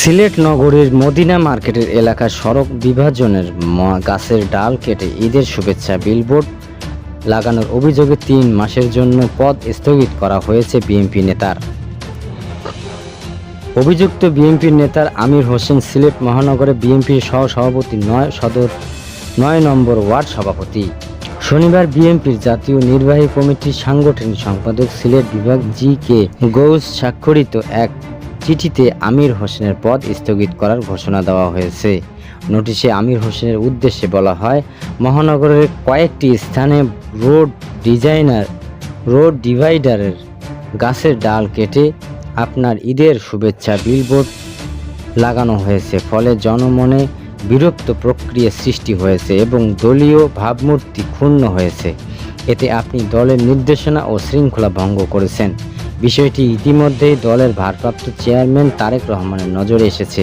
সিলেট নগরীর মদিনা মার্কেটের এলাকার সড়ক বিভাজনের গাছের ডাল কেটে ঈদের শুভেচ্ছা বিলবোর্ড লাগানোর অভিযোগে তিন মাসের জন্য পদ স্থগিত করা হয়েছে বিএনপি নেতার। অভিযুক্ত বিএনপির নেতার আমির হোসেন সিলেট মহানগরে বিএনপির সহ সভাপতি নয় সদর নয় নম্বর ওয়ার্ড সভাপতি। শনিবার বিএনপির জাতীয় নির্বাহী কমিটির সাংগঠনিক সম্পাদক সিলেট বিভাগ জি কে গৌস স্বাক্ষরিত এক চিঠিতে আমির হোসেনের পদ স্থগিত করার ঘোষণা দেওয়া হয়েছে। নোটিশে আমির হোসেনের উদ্দেশ্যে বলা হয়, মহানগরের কয়েকটি স্থানে রোড ডিজাইনার, রোড ডিভাইডারের গাছের ডাল কেটে আপনার ঈদের শুভেচ্ছা বিলবোর্ড লাগানো হয়েছে। ফলে জনমনে বিরক্ত প্রক্রিয়া সৃষ্টি হয়েছে এবং দলীয় ভাবমূর্তি ক্ষুণ্ণ হয়েছে। এতে আপনি দলের নির্দেশনা ও শৃঙ্খলা ভঙ্গ করেছেন। বিষয়টি ইতিমধ্যেই দলের ভারপ্রাপ্ত চেয়ারম্যান তারেক রহমানের নজরে এসেছে।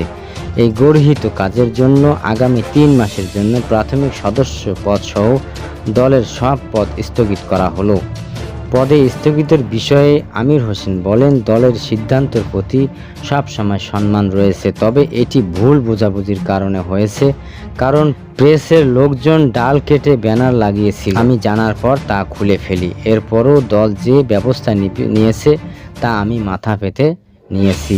এই গর্হিত কাজের জন্য আগামী তিন মাসের জন্য প্রাথমিক সদস্য পদসহ দলের সব পদ স্থগিত করা হলো। পদে স্থগিতের বিষয়ে আমির হোসেন বলেন, দলের সিদ্ধান্তের প্রতি সবসময় সম্মান রয়েছে, তবে এটি ভুল বোঝাবুঝির কারণে হয়েছে, কারণ প্রেসের লোকজন ডাল কেটে ব্যানার লাগিয়েছিল। আমি জানার পর তা খুলে ফেলি। এরপরও দল যে ব্যবস্থা নিয়েছে, তা আমি মাথা পেতে নিয়েছি।